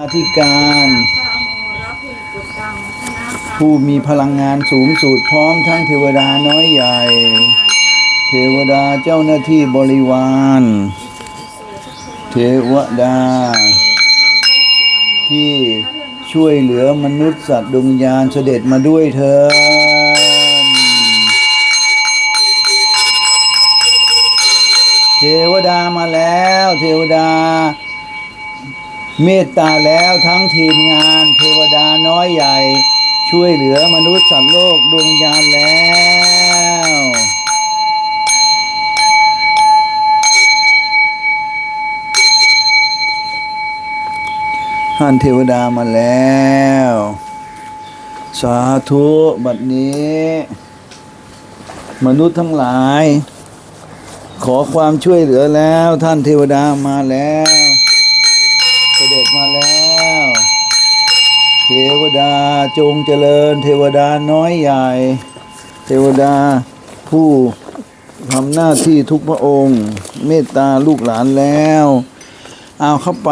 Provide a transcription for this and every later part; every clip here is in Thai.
อาธิการผู้มีพลังงานสูงสุดพร้อมทั้งเทวดาน้อยใหญ่ เทวดาเจ้าหน้าที่บริวาร เทวดา ที่ช่วยเหลือมนุษย์สัตว์ดวงวิญญาณเสด็จมาด้วยเถิดเทวดามาแล้ว เทวดา เมตตาแล้วทั้งทีมงานเทวดาน้อยใหญ่ ช่วยเหลือมนุษย์สัตว์โลกดวงวิญญาณแล้วท่านเทวดามาแล้ว สาธุบัดนี้ มนุษย์ทั้งหลาย ขอความช่วยเหลือแล้วท่านเทวดามาแล้ว ด็จมาแล้ว เทวดาจงเจริญ เทวดาน้อยใหญ่ เทวดาผู้ทำหน้าที่ทุกพระองค์ เมตตาลูกหลานแล้ว เอาเข้าไป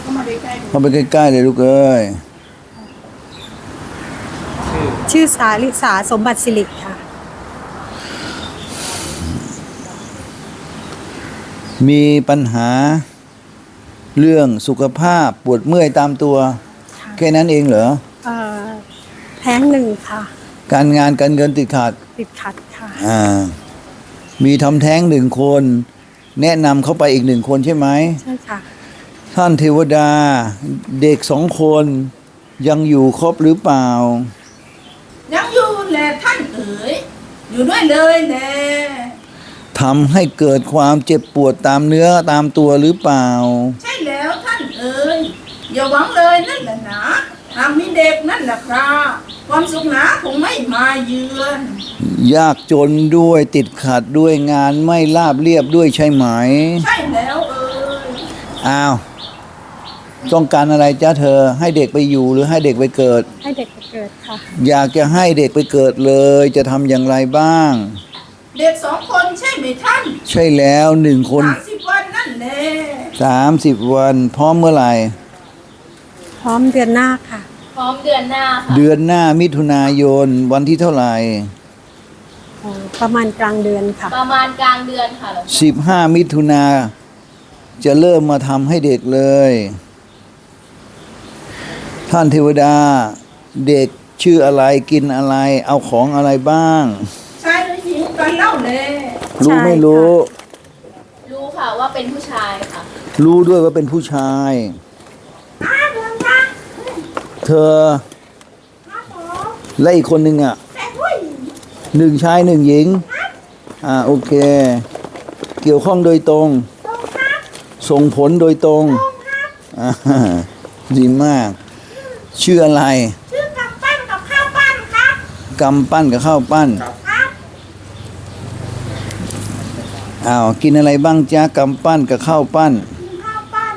เข้ามาใกล้ๆเข้าไปใกล้ๆเลยลูกเอ้ย ชื่อสาลิสาสมบัติสิริค่ะ มีปัญหาเรื่องสุขภาพปวดเมื่อยตามตัว แค่นั้นเองเหรอเอ่อแท้งหนึ่งค่ะ การงานการเงินติดขัดติดขัดค่ะ อ่า มีทำแท้งหนึ่งคน แนะนำเข้าไปอีกหนึ่งคนใช่ไหมใช่ค่ะ ท่านเทวดาเด็กสองคนยังอยู่ครบหรือเปล่ายังอยู่แหละ ท่านเอ๋ยอยู่ด้วยเลยแหละทำให้เกิดความเจ็บปวดตามเนื้อตามตัวหรือเปล่า ใช่แล้วท่านเอ๋ยอย่าหวังเลยนั่นแหละนะหากมีเด็กนั่นแหละครับความสุขหนาคงไม่มาเยือน ยากจนด้วยติดขัดด้วยงานไม่ราบเรียบด้วยใช่ไหม ใช่แล้วเอ๋ยอ้าว ต้องการอะไรจ้าเธอให้เด็กไปอยู่หรือให้เด็กไปเกิด ให้เด็กไปเกิดค่ะ อยากจะให้เด็กไปเกิดเลย จะทำอย่างไรบ้าง เด็กสองคนใช่ไหมท่านใช่แล้วหนึ่งคนสามสิบวันนั่นแหละสามสิบวันพร้อมเมื่อไหร่ พร้อมเดือนหน้าค่ะ พร้อมเดือนหน้าค่ะเดือนหน้ามิถุนายนวันที่เท่าไหร่เอ่อประมาณกลางเดือนค่ะ ประมาณกลางเดือนค่ะหลวงพ่อสิบห้ามิถุนาจะเริ่มมาทำให้เด็กเลย ท่านเทวดาเด็กชื่ออะไรกินอะไร เอาของอะไรบ้าง ชายหรือหญิงกันเล่าแหละรู้ไม่รู้ รู้ค่ะว่าเป็นผู้ชายค่ะ รู้ด้วยว่าเป็นผู้ชาย อ้าเดือนค่ะเธอครับผมและอีกคนหนึ่งอะแต่ผู้หญิงหนึ่งชายหนึ่งหญิง อ่าโอเค เกี่ยวข้องโดยตรง ตรงครับส่งผลโดยตรงตรงครับ อ่าดีมาก ชื่ออะไรชื่อกับปั้นกับข้าวปั้นครับกำปั้นกับข้าวปั้นครับอ้าวกินอะไรบ้างจ้ากำปั้นกับข้าวปั้นกินข้าวปั้น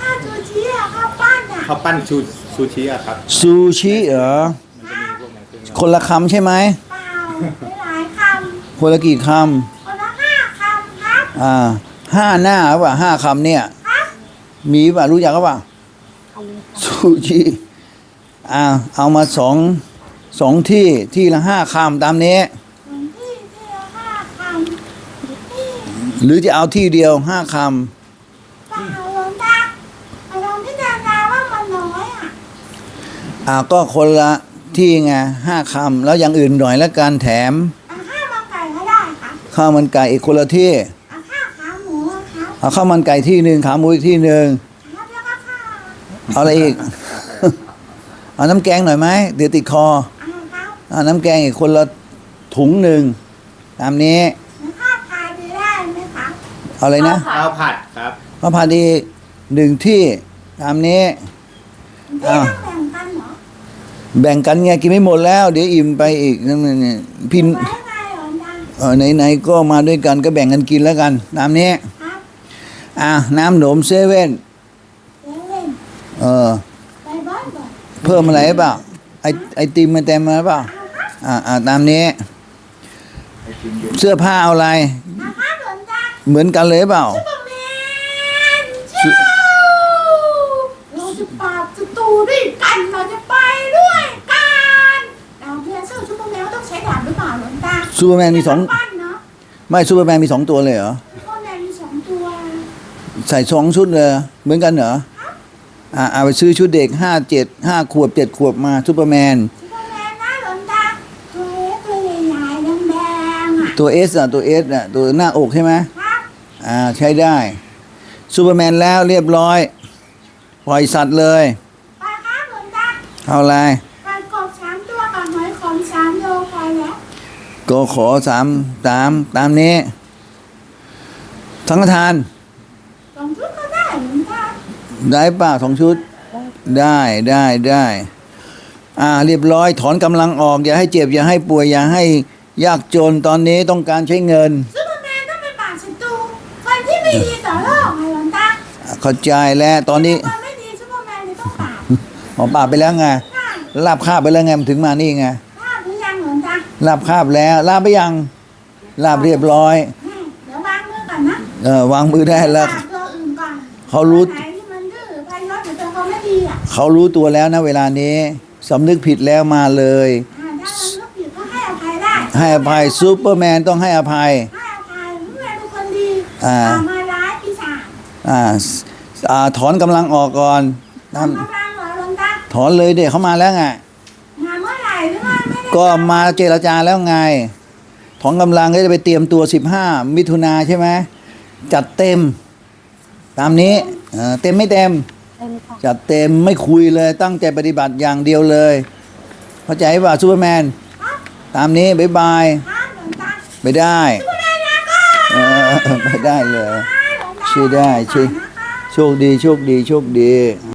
ข้าวซูชิอะข้าวปั้นอะข้าวปั้นชูซูชิอะครับซูชิเหรอคนละคำใช่ไหมเปล่าหลายคคนละกี่คำคนละห้าคำครับำอ่าห้าหน้าหรือเปล่าห้าคำเนี่ยครับมีป่ะรู้จักก็ป่ะเอาเลยค่ะซูชิ อ่าเอามาสองสองที่ที่ละห้าคำตามนี้ส่วนที่ที่ละห้าคำที่หรือจะเอาที่เดียวห้าคเปล่าลงตาไปลองที่ดาราว่ามันน้อยอะำอ่าก็คนละที่ไงห้าคำแล้วอย่างอื่นหน่อยละกันแถมเอาข้าวมันไก่ก็ได้ครับข้าวมันไก่อีกคนละที่เอาข้าวขาหมูอะครับเอาข้าวมันไก่ที่หนึ่งขาหมูอีกที่หนึ่งครับแล้วก็ข้าวเอาอะไรอีก เอาน้ำแกงหน่อยไหมเดี๋ยวติดคอเอาครับเอาน้ำแกงอีกคนละถุงหนึ่งตามนี้แล้วข้าวพายไปได้ไหมครับเอาอะไรนะข้าวข้าวผัดครับมะพร้าวดีหนึ่งที่ตามนี้ พี่อ้าวต้องแบ่งกันเหรอแบ่งกันไงกินไม่หมดแล้ว เดี๋ยวอิ่มไปอีกนั่นนี่พี่ไว้ไงเหรอดังเออไหนๆก็มาด้วยกันก็แบ่งกันกินแล้วกันตามนี้ครับอะน้ำหนมเซเว่นเซเว่นเออ ไปบ้านบ่อย ไป เพิ่มอะไรเปล่าไอไอติมมาเต็มมาเปล่าอ่าอ่าตามนี้ เสื้อผ้าเอาอะไรนะคะหลวงตาเหมือนกันเลยเปล่าซุปเปอร์แมนเจ้าเราจะปราบศัตรูด้วยกันเราจะไปด้วยกันเราเพียงสู้ซุปเปอร์แมนต้องใช้ดาบหรือเปล่าหลวงตาซูเปอร์แมนมีสองปั้นเนาะไม่ซูเปอร์แมนมีสองตัวเลยเหรอซุปเปอร์แมนมีสองตัว ใส่สองชุดเลยเหมือนกันเหรออ่า เอาไปซื้อชุดเด็กห้าเจ็ดห้าขวบเจ็ดขวบมาซูเปอร์แมนซุปเปอร์แมนนะหลวงตาตัวเล็กตัวใหญ่ๆแดงๆอะตัวเอสอะตัวเอสอะตัวหน้าอกใช่ไหมครับอ่าใช้ได้ซูเปอร์แมนแล้วเรียบร้อย ปล่อยสัตว์เลยไปครับหลวงตาเอาอะไรไปกบสามตัวกับหอยขมสามโลพอแล้วก็ขอสามตามตามนี้สังฆทาน สองชุดก็ได้หลวงตา ได้เปล่าสองชุด ได้ได้ได้อ่าเรียบร้อยถอนกำลังออกอย่าให้เจ็บอย่าให้ป่วยอย่าให้ยากจนตอนนี้ต้องการใช้เงินซุปเปอร์แมนต้องไปปราบศัตรูคนที่ไม่ดีต่อโลกไงหลวงตาเข้าใจแล้วตอนนี้คนไม่ดีซุปเปอร์แมนเลยต้องปราบหมอปราบไปแล้วไงค่ะลาบคาบไปแล้วไงมันถึงมานี่ไงภาพหรือยังหลวงตาลาบคาบแล้วลาบไปยังลาบเรียบร้อยแม่เดี๋ยววางมือก่อนนะเออวางมือได้แล้วปราบตัวอื่นก่อนเขารู้ เขารู้ตัวแล้วนะเวลานี้สำนึกผิดแล้วมาเลย อ่าถ้ามันรู้ผิดก็ให้อภัยได้ให้อภัยซูเปอร์แมนต้องให้อภัย ให้อภัยเมื่อเป็นคนดีอ่าตามมาร้ายปีศาจอ่าอ่าถอนกำลังออกก่อนทำทำกำลังเหรอหลวงตาถอนเลยเด็กเขามาแล้วไง มาเมื่อไหร่หรือว่าไม่ได้ก็มาเจรจาแล้วไง ถอนกำลังก็จะไปเตรียมตัว 15 มิถุนาใช่ไหมจัดเต็ม ตามนี้เอ่อเต็มไม่เต็ม เต็มค่ะจัดเต็มไม่คุยเลยตั้งใจปฏิบัติอย่างเดียวเลยเข้าใจป่ะซูเปอร์แมน ตามนี้บายบายไม่ได้ไม่ได้เออไปได้เลยช่วยได้ช่วยโชคดีโชคดีโชคดี